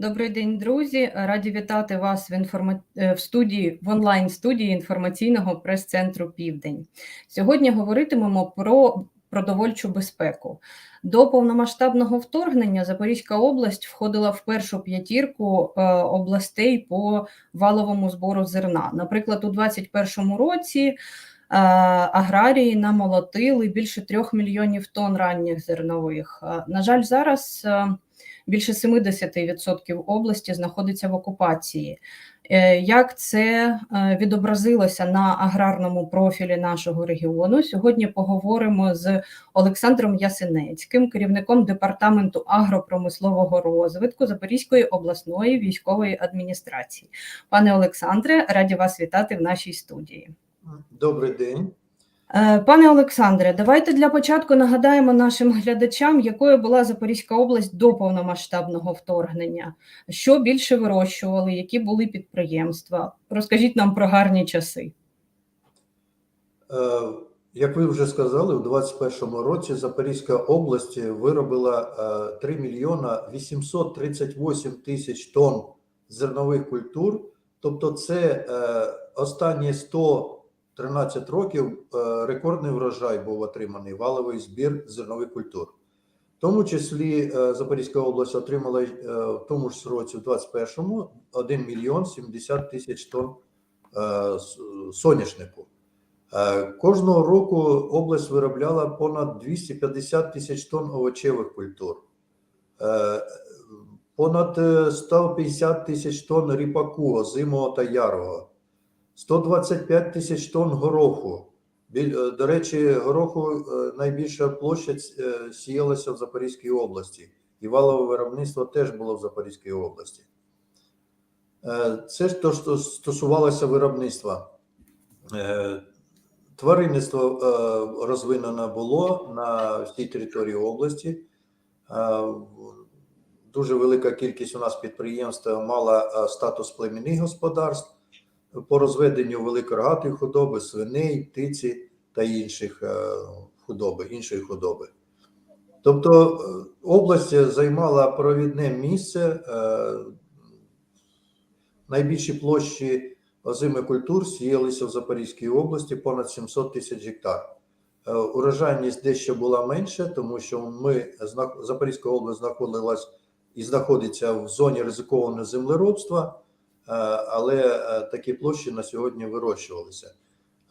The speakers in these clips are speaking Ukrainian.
Добрий день, друзі. Раді вітати вас в інформа... е, в студії в онлайн студії інформаційного прес-центру Південь. Сьогодні говоритимемо про продовольчу безпеку. До повномасштабного вторгнення Запорізька область входила в першу п'ятірку е, областей по валовому збору зерна. Наприклад, у 2021 році е, аграрії намолотили більше трьох мільйонів тонн ранніх зернових. На жаль, зараз більше 70% області знаходиться в окупації. Е, Як це е, відобразилося на аграрному профілі нашого регіону? Сьогодні поговоримо з Олександром Ясинецьким, керівником департаменту агропромислового розвитку Запорізької обласної військової адміністрації. Пане Олександре, раді вас вітати в нашій студії. Добрий день. Е, пане Олександре, давайте для початку нагадаємо нашим глядачам, якою була Запорізька область до повномасштабного вторгнення, що більше вирощували, які були підприємства. Розкажіть нам про гарні часи. Е, як ви вже сказали, у 2021 році Запорізька область виробила е, 3 мільйона 838 тисяч тонн зернових культур. Тобто, це останні 100 13 років е, рекордний врожай був отриманий валовий збір зернових культур. В тому числі е, Запорізька область отримала е, в тому ж році, в 21-му, 1 мільйон 70 тисяч тонн соняшнику. Кожного року область виробляла понад 250 тисяч тонн овочевих культур, понад 150 тисяч тонн ріпаку, озимого та ярого. 125 тисяч тонн гороху. Е, До речі, гороху е, найбільша площа е, сіялася в Запорізькій області, і валове виробництво теж було в Запорізькій області. Це ж то, що стосувалося виробництва. Тваринництво розвинено було на всій території області. Дуже велика кількість у нас підприємств мала статус племінних господарств по розведенню великорогатої худоби, свиней, птиці та інших е, худоби, іншої худоби. Тобто е, область займала провідне місце е, найбільші площі озими культур сіялися в Запорізькій області понад 700 тисяч гектар. Урожайність дещо була менша, тому що ми Запорізька область знаходилась і знаходиться в зоні ризикованого землеробства, але е, такі площі на сьогодні вирощувалися.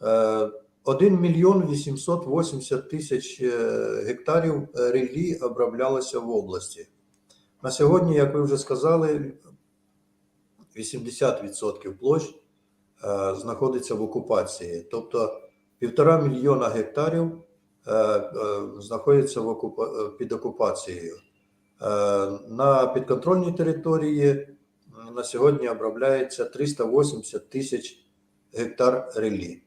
Е, 1 мільйон 880 тисяч е, гектарів е, ріллі оброблялося в області. На сьогодні, як ви вже сказали, 80% площ е, знаходиться в окупації, тобто півтора мільйона гектарів е, е, знаходяться е, під окупацією. Е, на підконтрольній території на сьогодні обробляється 380 тисяч гектар релі.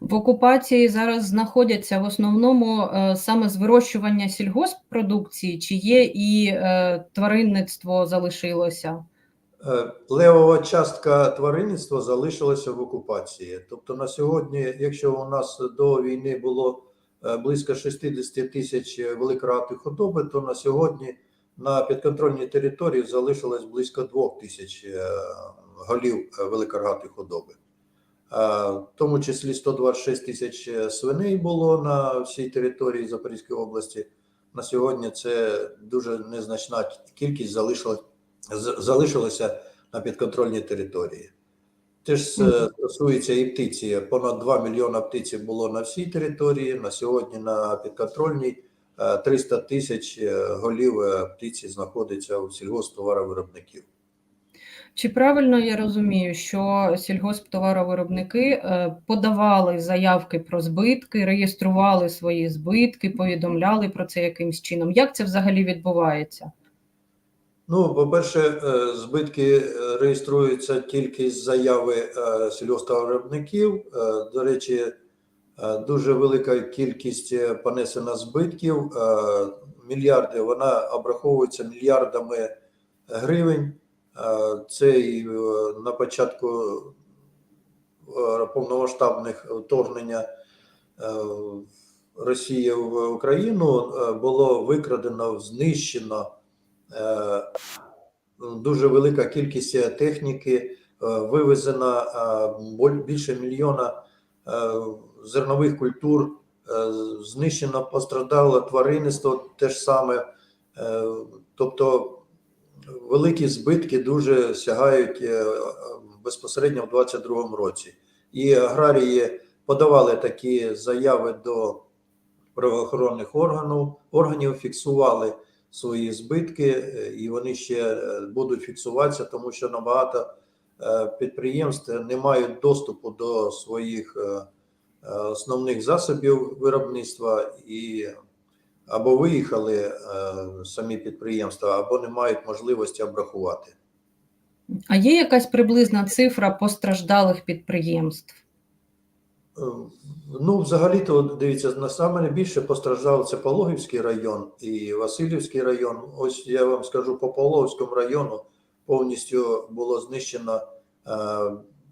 В окупації зараз знаходяться в основному е, саме з вирощування сільгосппродукції, чи є і е, тваринництво залишилося? Е, Левова частка тваринництва залишилася в окупації. Тобто на сьогодні, якщо у нас до війни було близько 60 тисяч великорогатої худоби, то на сьогодні на підконтрольній території залишилось близько 2 тисяч е, голів е, великорогатої худоби. Е, В тому числі 126 тисяч свиней було на всій території Запорізької області. На сьогодні це дуже незначна кількість залишилась з- на підконтрольній території. Теж е, Мгм. стосується і птиці. Понад 2 мільйона птиці було на всій території. На сьогодні на підконтрольній 300 тисяч е, голів е, птиці знаходиться у сільгосптоваровиробників. Чи правильно я розумію, що сільгосптоваровиробники е, подавали заявки про збитки, реєстрували свої збитки, повідомляли про це якимсь чином? Як це взагалі відбувається? Ну, по-перше, е, збитки е, реєструються тільки з заяви е, сільгосптоваровиробників. Е, До речі, е, дуже велика кількість е, понесена збитків. е, Мільярди, вона обраховується мільярдами гривень. Е, Це і е, на початку е, повномасштабних вторгнення е, Росії в Україну е, було викрадено, знищено е, дуже велика кількість е, техніки, е, вивезена е, більше мільйона е, зернових культур, е, знищено постраждало тваринництво те ж саме. Е, Тобто великі збитки дуже сягають е, безпосередньо в 2022 році. І аграрії подавали такі заяви до правоохоронних органів, органів фіксували свої збитки, і вони ще будуть фіксуватися, тому що набагато підприємств не мають доступу до своїх основних засобів виробництва і або виїхали е, самі підприємства, або не мають можливості обрахувати. А є якась приблизна цифра постраждалих підприємств? Е, Ну, взагалі-то, дивіться, на саме найбільше постраждав це Пологівський район і Васильівський район. Ось я вам скажу, по Пологівському району повністю було знищено е,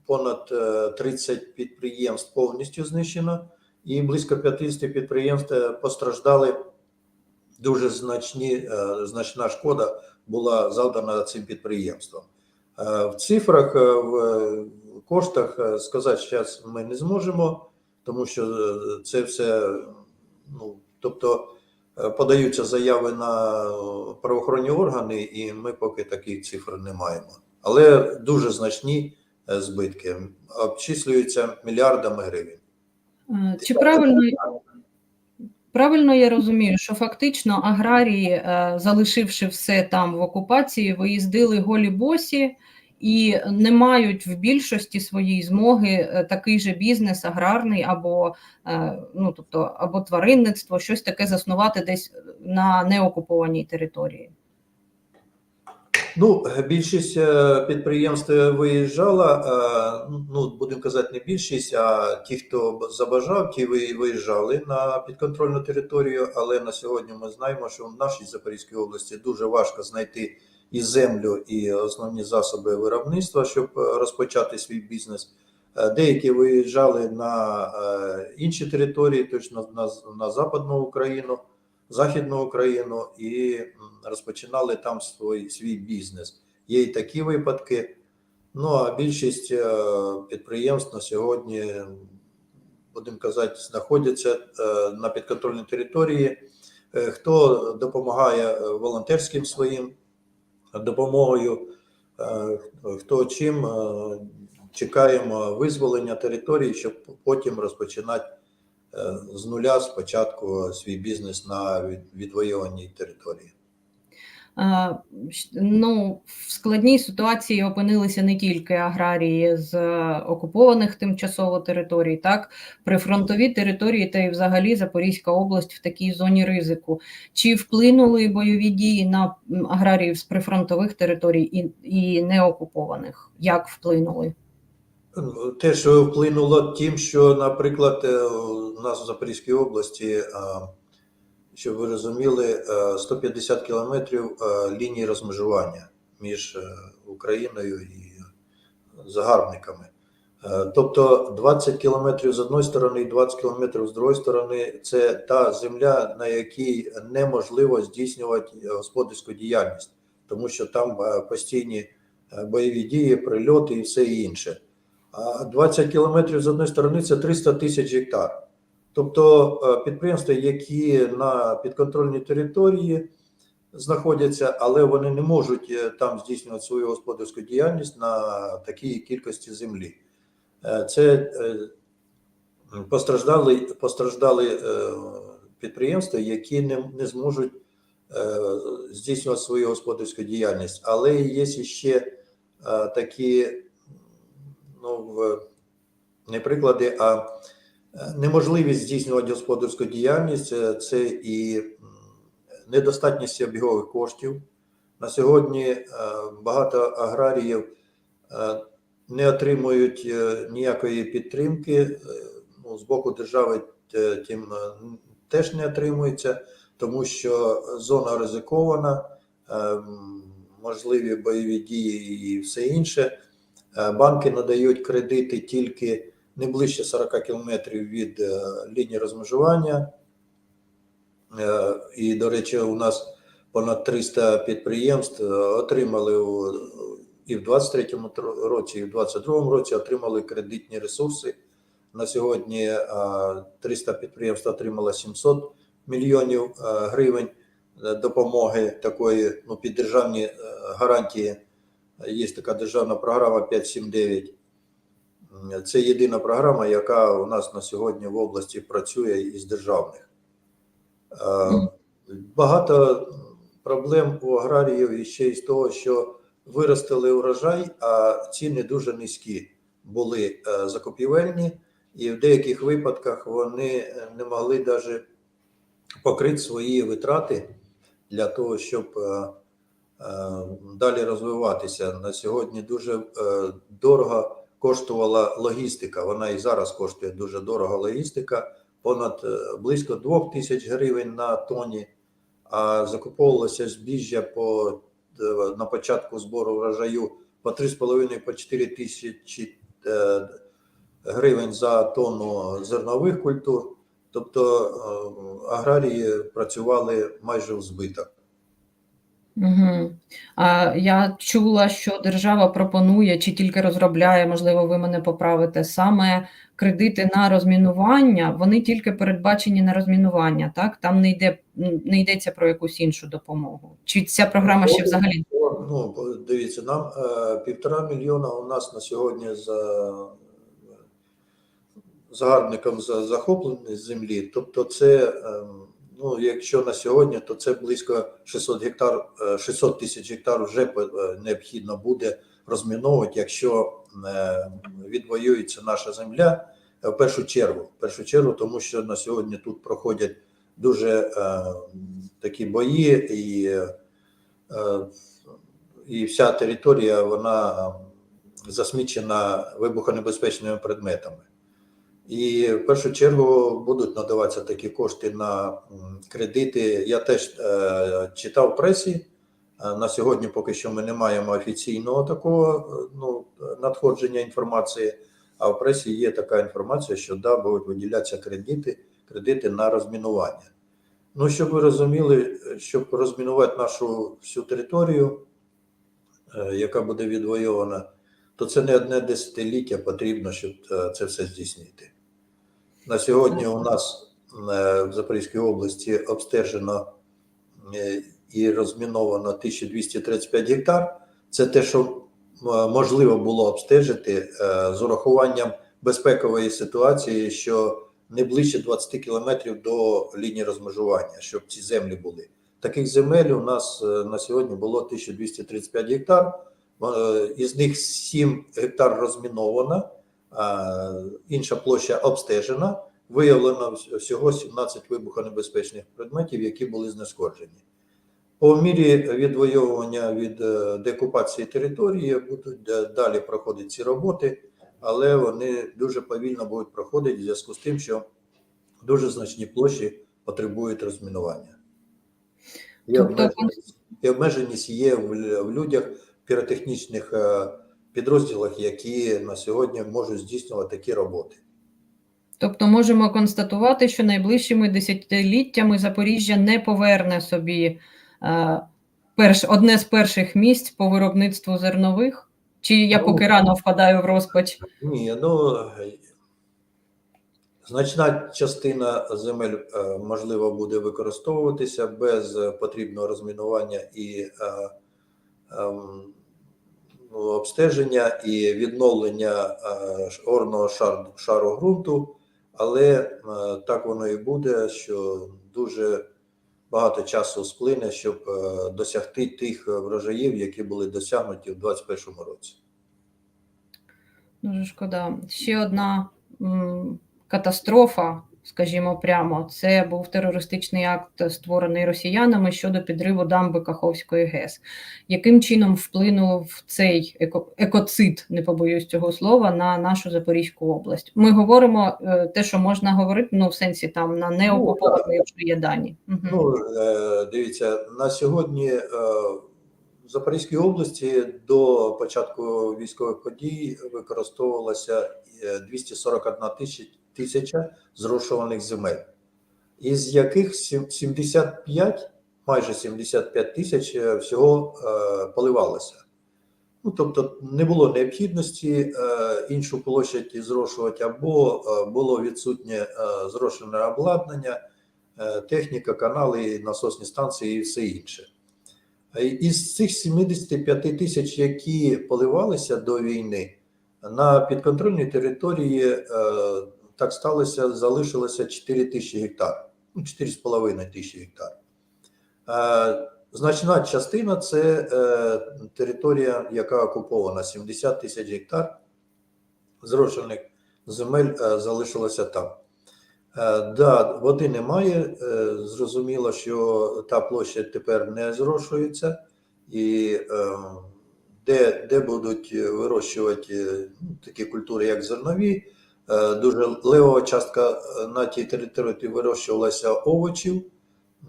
понад е, 30 підприємств повністю знищено, і близько 50 підприємств е, постраждали. Дуже значні, е, значна шкода була завдана цим підприємствам. Е, В цифрах, е, в коштах е, сказати зараз ми не зможемо, тому що е, це все, ну тобто е, подаються заяви на е, правоохоронні органи, і ми поки таких цифр не маємо. Але дуже значні е, збитки обчислюються мільярдами гривень. Е, Чи правильно, правильно я розумію, що фактично аграрії, е, залишивши все там в окупації, виїздили голі босі і не мають в більшості своїй змоги е, такий же бізнес аграрний або, е, ну, тобто, або тваринництво, щось таке заснувати десь на неокупованій території? Ну, більшість е, підприємств виїжджала. е, Ну, будемо казати, не більшість, а ті, хто забажав, ті ви- виїжджали на підконтрольну територію. Але на сьогодні ми знаємо, що в нашій Запорізькій області дуже важко знайти і землю, і основні засоби виробництва, щоб е, розпочати свій бізнес. Е, Деякі виїжджали на е, інші території, точно на, на Западну Україну. Західну Україну і розпочинали там свій, свій бізнес. Є і такі випадки. Ну а більшість е, підприємств на сьогодні, будемо казати, знаходяться е, на підконтрольній території. Е, Хто допомагає волонтерським своїм допомогою, хто чим чекаємо визволення території, щоб потім розпочинати з нуля спочатку свій бізнес на від- відвоюваній території. Е, Ну, в складній ситуації опинилися не тільки аграрії з е, окупованих тимчасово територій, так прифронтові території та й взагалі Запорізька область в такій зоні ризику. Чи вплинули бойові дії на аграріїв з прифронтових територій і, і неокупованих? Як вплинули? Те, що вплинуло тим, що, наприклад, е, у нас в Запорізькій області, щоб ви розуміли, е, 150 кілометрів е, лінії розмежування між е, Україною і загарбниками. Е, Тобто 20 кілометрів з одної сторони і 20 кілометрів з другої сторони це та земля, на якій неможливо здійснювати господарську діяльність, тому що там е, постійні е, бойові дії, прильоти і все інше. А 20 кілометрів з одної сторони це 300 тисяч гектар. Тобто е, підприємства, які на підконтрольній території знаходяться, але вони не можуть е, там здійснювати свою господарську діяльність на такій кількості землі. Е, Це постраждали, постраждали підприємства, які не, не зможуть здійснювати свою господарську діяльність. Але є ще такі не приклади, а е, неможливість здійснювати господарську діяльність е, це і недостатність обігових коштів. На сьогодні е, багато аграріїв не отримують ніякої підтримки ну, з боку держави, тим теж не отримується, тому що зона ризикована, можливі бойові дії і все інше. Е, Банки надають кредити тільки не ближче 40 кілометрів від е, лінії розмежування. Е, І, до речі, у нас понад 300 підприємств отримали у, і в 23-му році, і в 22-му році отримали кредитні ресурси. На сьогодні е, 300 підприємств отримало 700 мільйонів гривень допомоги такої ну, під державні гарантії. Є така державна програма 579. Це єдина програма, яка у нас на сьогодні в області працює із державних. Е, Багато проблем у аграріїв і ще із того, що виростили урожай, а ціни дуже низькі були е, закупівельні, і в деяких випадках вони не могли навіть покрити свої витрати для того, щоб е, далі розвиватися. На сьогодні дуже е, дорого коштувала логістика. Вона і зараз коштує дуже дорого логістика, понад е, близько 2 тисяч гривень на тоні, а закуповувалося збіжжя по е, на початку збору врожаю по 3,5 по 4 тисячі е, гривень за тонну зернових культур. Тобто е, аграрії працювали майже в збиток. Угу. А я чула, що держава пропонує чи тільки розробляє, можливо, ви мене поправите, саме кредити на розмінування, вони тільки передбачені на розмінування, так? Там не йде не йдеться про якусь іншу допомогу. Чи ця програма ще взагалі? Ну, дивіться, нам е, півтора мільйона у нас на сьогодні за загарбником за захоплені землі. Тобто, це е, ну, якщо на сьогодні, то це близько 600 гектар, е, 600 тисяч гектар вже е, необхідно буде розміновувати, якщо е, відвоюється наша земля. е, В першу чергу, в першу чергу, тому що на сьогодні тут проходять дуже е, такі бої, і, е, і вся територія вона е, засмічена вибухонебезпечними предметами. І в першу чергу будуть надаватися такі кошти на кредити. Я теж е, читав пресі. Е, На сьогодні поки що ми не маємо офіційного такого е, ну, надходження інформації, а в пресі є така інформація, що да, будуть виділятися кредити, кредити на розмінування. Ну, щоб ви розуміли, щоб розмінувати нашу всю територію, е, яка буде відвоювана, то це не одне десятиліття потрібно, щоб це все здійснити. На сьогодні у нас е, в Запорізькій області обстежено е, і розміновано 1235 гектар. Це те, що можливо було обстежити е, з урахуванням безпекової ситуації, що не ближче 20 кілометрів до лінії розмежування, щоб ці землі були. Таких земель у нас е, на сьогодні було 1235 гектар. Е, Із них 7 гектар розміновано, інша площа обстежена. Виявлено всього 17 вибухонебезпечних предметів, які були знешкоджені. По мірі відвоювання від е, деокупації території будуть е, далі проходити ці роботи, але вони дуже повільно будуть проходити в зв'язку з тим, що дуже значні площі потребують розмінування. І Тобто обмеженість, є в, лю- в людях піротехнічних е, підрозділах, які на сьогодні можуть здійснювати такі роботи. Тобто можемо констатувати, що найближчими десятиліттями Запоріжжя не поверне собі е, перш, одне з перших місць по виробництву зернових? Чи я Ну, поки рано впадаю в розпач? Ні, ну е, значна частина земель е, можливо буде використовуватися без е, потрібного розмінування і е, ну, обстеження і відновлення е, орного шар, шару ґрунту, але е, так воно і буде, що дуже багато часу сплине, щоб е, досягти тих врожаїв, які були досягнуті в 2021 році. Дуже шкода. Ще одна катастрофа, скажімо прямо, це був терористичний акт, створений росіянами щодо підриву дамби Каховської ГЕС. Яким чином вплинув цей еко, екоцид, не побоюсь цього слова, на нашу Запорізьку область? Ми говоримо е, те, що можна говорити, ну в сенсі там на неокупованій вже є дані. Мгм. Ну, е, дивіться, на сьогодні е, в Запорізькій області до початку військових подій використовувалося е, 241 тисяч- тисяча зрошуваних земель, із яких 75 майже 75 тисяч е, всього е, поливалося. Ну, тобто не було необхідності е, іншу площадь зрошувати, або було відсутнє зрошене обладнання, техніка, канали, насосні станції і все інше. Із цих 75 тисяч, які поливалися до війни, на підконтрольній території так сталося, залишилося 4 тисячі гектар, ну 4,5 тисячі гектар. Е, Значна частина це е, територія, яка окупована 70 тисяч гектар зрошених земель е, залишилося там. Да, води немає. Зрозуміло, що та площа тепер не зрошується, і де, де будуть вирощувати ну, такі культури, як зернові, дуже левова частка е, на тій території вирощувалася овочів.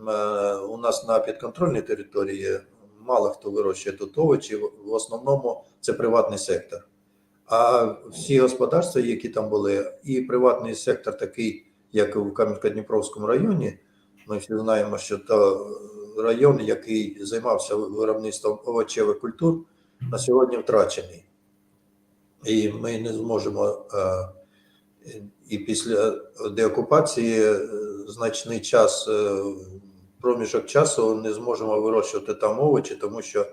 Е, У нас на підконтрольній території мало хто вирощує тут овочі, в- основному це приватний сектор. А всі господарства, які там були, і приватний сектор, такий, як в Кам'янка-Дніпровському районі, ми всі знаємо, що то район, який займався виробництвом овочевих культур, на сьогодні втрачений. І ми не зможемо е, і після деокупації е, значний час, е, проміжок часу не зможемо вирощувати там овочі, тому що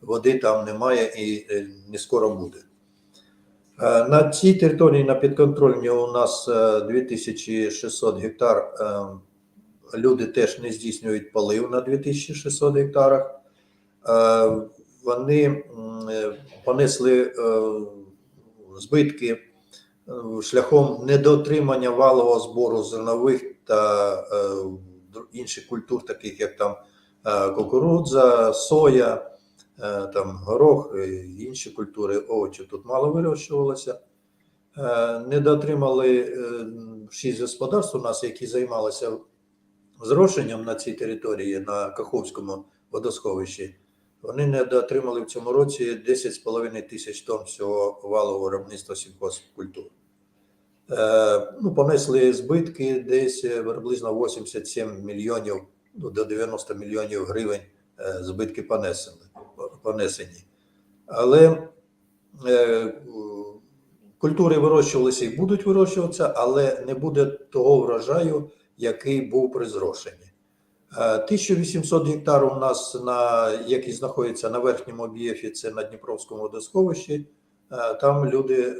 води там немає і е, не скоро буде. На цій території на підконтрольній у нас е, 2600 гектар. Люди теж не здійснюють полив на 2600 гектарах. Вони понесли збитки шляхом недотримання валового збору зернових та е, інших культур, таких як там е, кукурудза, соя, е, там горох, і інші культури овочів тут мало вирощувалося. Е, Недотримали е, шість господарств у нас, які займалися зрошенням на цій території на Каховському водосховищі. Вони недоотримали в цьому році 10,5 тисяч тонн всього валового виробництва сільхозкультур. Е, ну, понесли збитки десь е, приблизно 87 мільйонів ну, до 90 мільйонів гривень е, збитки понесені. понесені. Але культури вирощувалися і будуть вирощуватися, але не буде того врожаю, який був при зрошенні. Е, 1800 гектар у нас, на, які знаходяться на верхньому об'єфі, це на Дніпровському водосховищі. Е, Там люди е,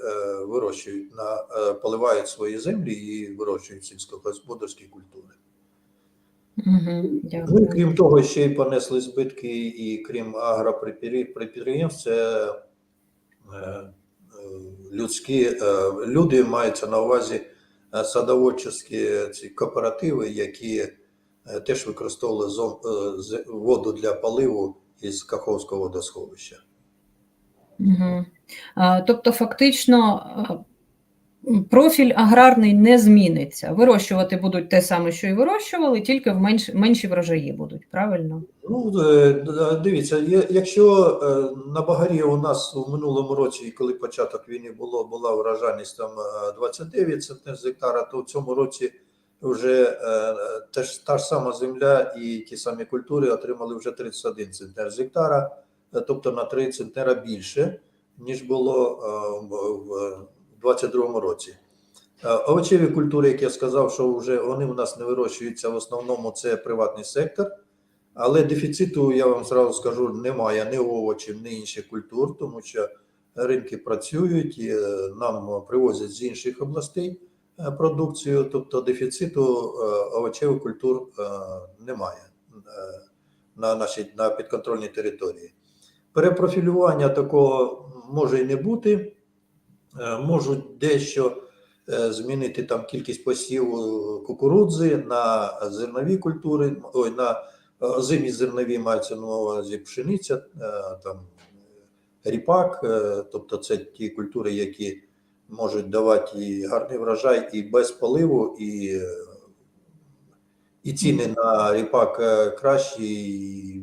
вирощують, на, е, поливають свої землі і вирощують сільськогосподарські культури. Угу, Ну, крім того, ще й понесли збитки, і крім агропідприємств, це е, е, людські е, люди маються на увазі е, садоводчі ці кооперативи, які е, теж використовували е, воду для поливу із Каховського водосховища. Угу. Тобто, фактично, профіль аграрний не зміниться. Вирощувати будуть те саме, що і вирощували, тільки в менш, менші врожаї будуть, правильно? Ну, е, дивіться, якщо е, на Багарі у нас у минулому році, коли початок війни було, була врожайність там е, 29 центнер з гектара, то в цьому році вже е, теж та ж сама земля і ті самі культури отримали вже 31 центнер з гектара, е, тобто на 3 центнера більше, ніж було е, в- в 22 році. Овочеві культури, як я сказав, що вже вони у нас не вирощуються, в основному це приватний сектор. Але дефіциту, я вам зразу скажу, немає ні овочів, ні інших культур, тому що ринки працюють, і нам привозять з інших областей продукцію, тобто дефіциту е, овочевих культур е, немає е, на нашій на підконтрольній території. Перепрофілювання такого може і не бути, Е, можуть дещо е, змінити там кількість посіву кукурудзи на зернові культури, ой, на озимі зернові мається на увазі пшениця, е, там е, ріпак, е, тобто це ті культури, які можуть давати і гарний врожай, і без поливу, і, і ціни на ріпак е, кращі,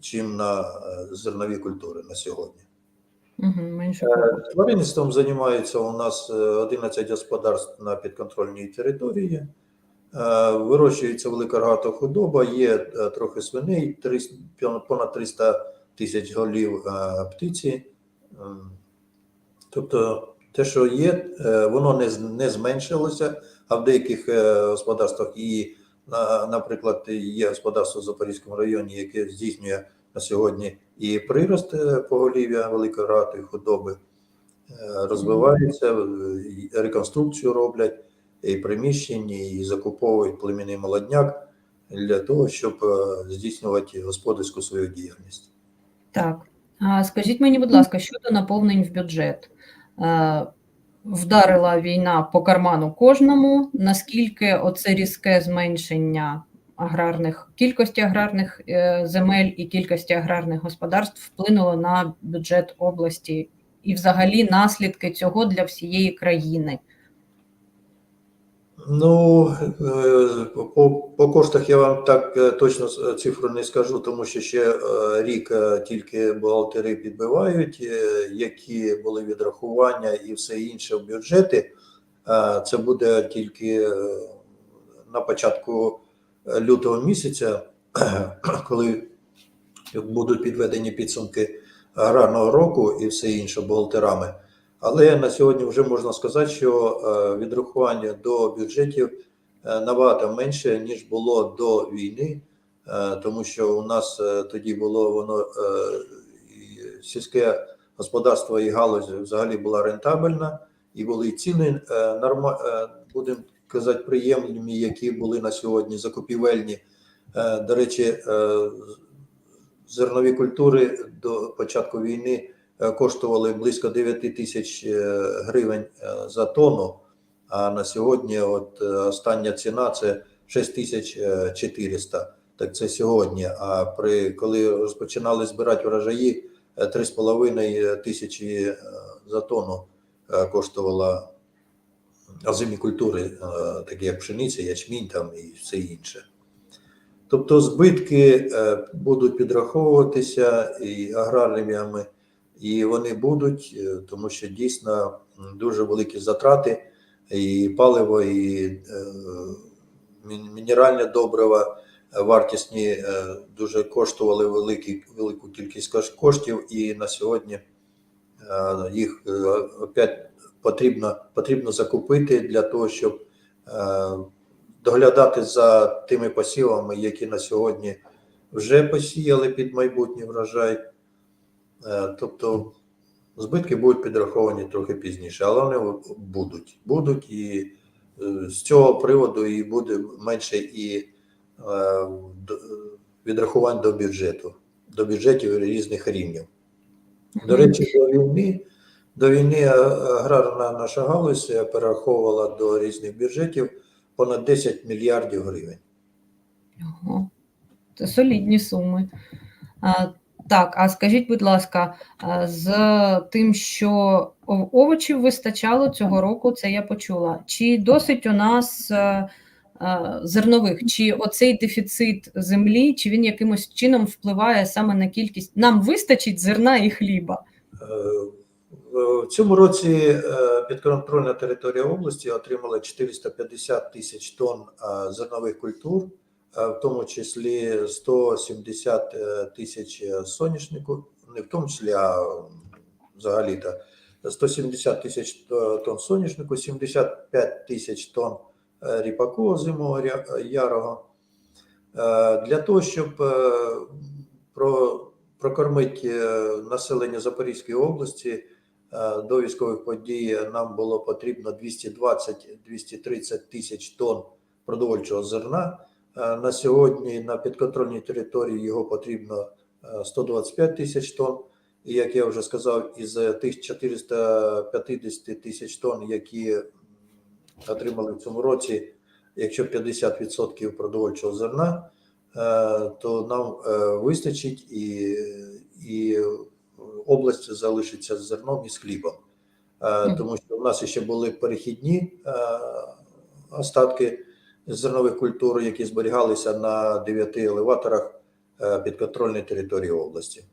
чим на е, зернові культури на сьогодні. Угу, менше. Е, Тваринництвом займаються у нас е, 11 господарств на підконтрольній території. Вирощується велика рогата худоба, є трохи свиней, 300 понад 300 тисяч голів птиці. Тобто те, що є, е, воно не, не зменшилося, а в деяких е, господарствах і, наприклад, є господарство в Запорізькому районі, яке здійснює на сьогодні і прирост е, поголів'я великої рогатої худоби, розвивається, е, реконструкцію роблять і приміщень, і закуповують племінний молодняк для того, щоб здійснювати господарську свою діяльність. Так. А скажіть мені, будь ласка, щодо наповнень в бюджет. Е, Вдарила війна по карману кожному. Наскільки оце різке зменшення аграрних кількості аграрних е, земель і кількості аграрних господарств вплинуло на бюджет області і взагалі наслідки цього для всієї країни? Ну, е, по, по коштах я вам так е, точно цифру не скажу, тому що ще е, рік е, тільки бухгалтери підбивають, е, які були відрахування і все інше в бюджети. Е, Це буде тільки е, на початку е, лютого місяця, коли будуть підведені підсумки аграрного року і все інше бухгалтерами. Але на сьогодні вже можна сказати, що е, відрахування до бюджетів е, набагато менше, ніж було до війни, е, тому що у нас тоді було воно сільське господарство і галузь взагалі була рентабельна, і були ціни норма, будемо казати, приємні, які були на сьогодні закупівельні. До речі, зернові культури до початку війни коштували близько 9 тисяч е, гривень е, за тонну. А на сьогодні, от е, остання ціна це 6400. Так це сьогодні. А при коли розпочинали збирати врожаї, е, 3,5 тисячі е, за тонну е, коштувала озимі культури, е, такі як пшениця, ячмінь там і все інше. Тобто збитки е, будуть підраховуватися і аграріями, і вони будуть, е, тому що дійсно дуже великі затрати, і паливо, і е, мінеральне добрива е, вартісні е, дуже коштували великі, велику кількість коштів, і на сьогодні е, їх е, опять потрібно, потрібно закупити для того, щоб е, доглядати за тими посівами, які на сьогодні вже посіяли під майбутній врожай. Е, Тобто збитки будуть підраховані трохи пізніше, але вони будуть. Будуть і е, з цього приводу і буде менше і е, відрахувань до бюджету, до бюджетів різних рівнів. До речі, до війни, до війни аграрна наша галузь перераховувала до різних бюджетів понад 10 мільярдів гривень. Ого. Це солідні суми. А, так, а скажіть, будь ласка, з тим, що овочів вистачало цього року, це я почула. Чи досить у нас е, е, зернових? Чи оцей дефіцит землі, чи він якимось чином впливає саме на кількість? Нам вистачить зерна і хліба? Е, В цьому році підконтрольна територія області отримала 450 тисяч тонн зернових культур, в тому числі 170 е, тисяч соняшнику, не в тому числі, а взагалі-то 170 тисяч е, тонн соняшнику, 75 тисяч тонн е, ріпаку озимого ярого. Е, Для того, щоб е, прокормити е, населення Запорізької області е, до військових подій нам було потрібно 220-230 тисяч тонн продовольчого зерна. Е, На сьогодні на підконтрольній території його потрібно е, 125 тисяч тонн. І як я вже сказав, із тих 450 тисяч тонн, які отримали в цьому році, якщо 50% продовольчого зерна, е, то нам е, вистачить і, і область залишиться з зерном і з хлібом. Е, Тому що в нас ще були перехідні е, остатки зернових культур, які зберігалися на 9 елеваторах е, підконтрольної території області.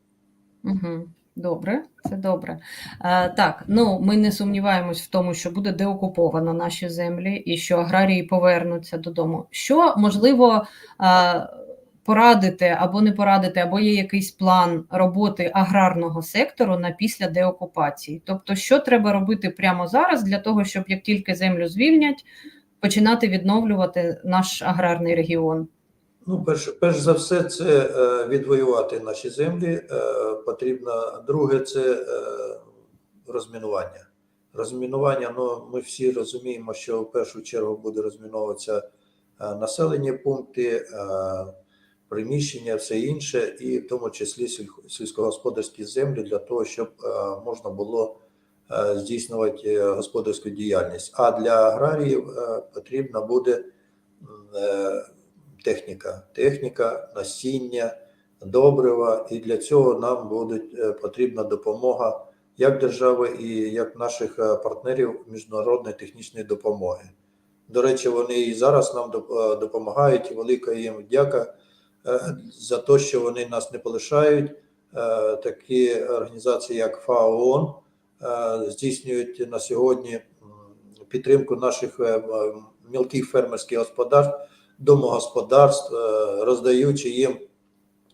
Угу. Добре, це добре. Е, так, ну ми не сумніваємось в тому, що буде деокуповано наші землі і що аграрії повернуться додому. Що можливо е, порадити або не порадити, або є якийсь план роботи аграрного сектору на після деокупації? Тобто, що треба робити прямо зараз для того, щоб як тільки землю звільнять, починати відновлювати наш аграрний регіон? Ну, перш, перш за все, це е, відвоювати наші землі. Е, потрібно. Друге, це е, розмінування. Розмінування, ну ми всі розуміємо, що в першу чергу буде розміновуватися населені пункти, приміщення, все інше, і в тому числі сільськогосподарські землі для того, щоб можна було здійснювати е, господарську діяльність. А для аграріїв е, потрібна буде е, техніка, техніка, насіння, добрива, і для цього нам буде е, потрібна допомога як держави і як наших е, партнерів міжнародної технічної допомоги. До речі, вони і зараз нам е, допомагають. Велика їм дяка е, за те, що вони нас не полишають. Е, Такі організації, як ФАО е, здійснюють на сьогодні підтримку наших е, мілких фермерських господарств домогосподарств, е, роздаючи їм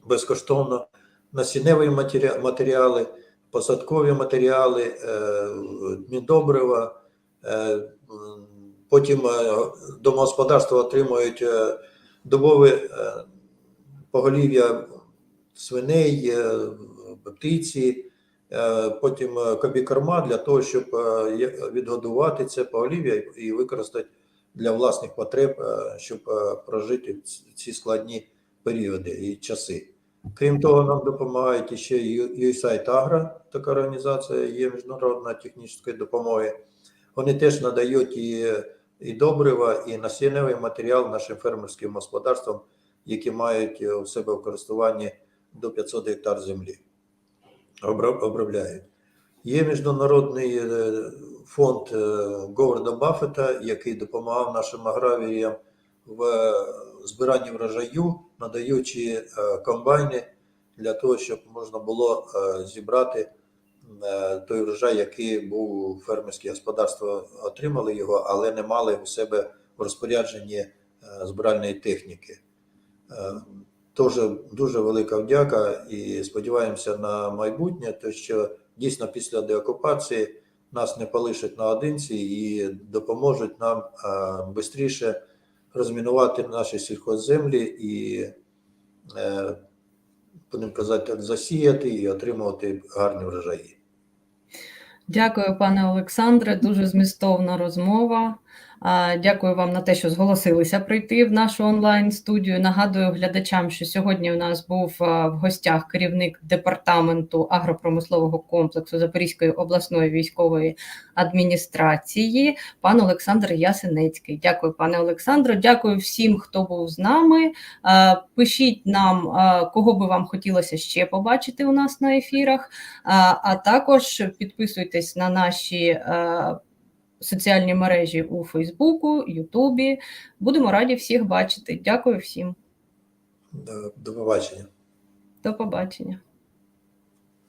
безкоштовно насінневі матеріали, посадкові матеріали, е, міндобрива. Е, Потім е, домогосподарства отримують е, добове е, поголів'я свиней, е, птиці, е, потім е, кобікорма для того, щоб е, відгодувати це поголів'я і- використати для власних потреб, е, щоб е, прожити ці складні періоди і часи. Крім того, нам допомагають ще USAID Agro, така організація є міжнародна технічної допомоги. Вони теж надають і, і добрива, і насінневий матеріал нашим фермерським господарствам, які мають е, у себе в користуванні до 500 гектар землі. Обробляють. Є міжнародний е, фонд е, Говарда Баффета, який допомагав нашим аграріям в е, збиранні врожаю, надаючи комбайни для того, щоб можна було зібрати той врожай, який був фермерські господарства, отримали його, але не мали у себе в розпорядженні збиральної техніки. Теж дуже велика вдяка і сподіваємося на майбутнє, то що дійсно після деокупації нас не полишать наодинці і допоможуть нам швидше розмінувати наші сільхозземлі і, е, будемо казати, засіяти і отримувати гарні врожаї. Дякую, пане Олександре. Дуже змістовна розмова. Дякую вам на те, що зголосилися прийти в нашу онлайн-студію. Нагадую глядачам, що сьогодні у нас був в гостях керівник департаменту агропромислового комплексу Запорізької обласної військової адміністрації, пан Олександр Ясенецький. Дякую, пане Олександре. Дякую всім, хто був з нами. Пишіть нам, кого би вам хотілося ще побачити у нас на ефірах. А, також підписуйтесь на наші соціальні мережі у Фейсбуку, Ютубі. Будемо раді всіх бачити. Дякую всім. До, до побачення. До побачення.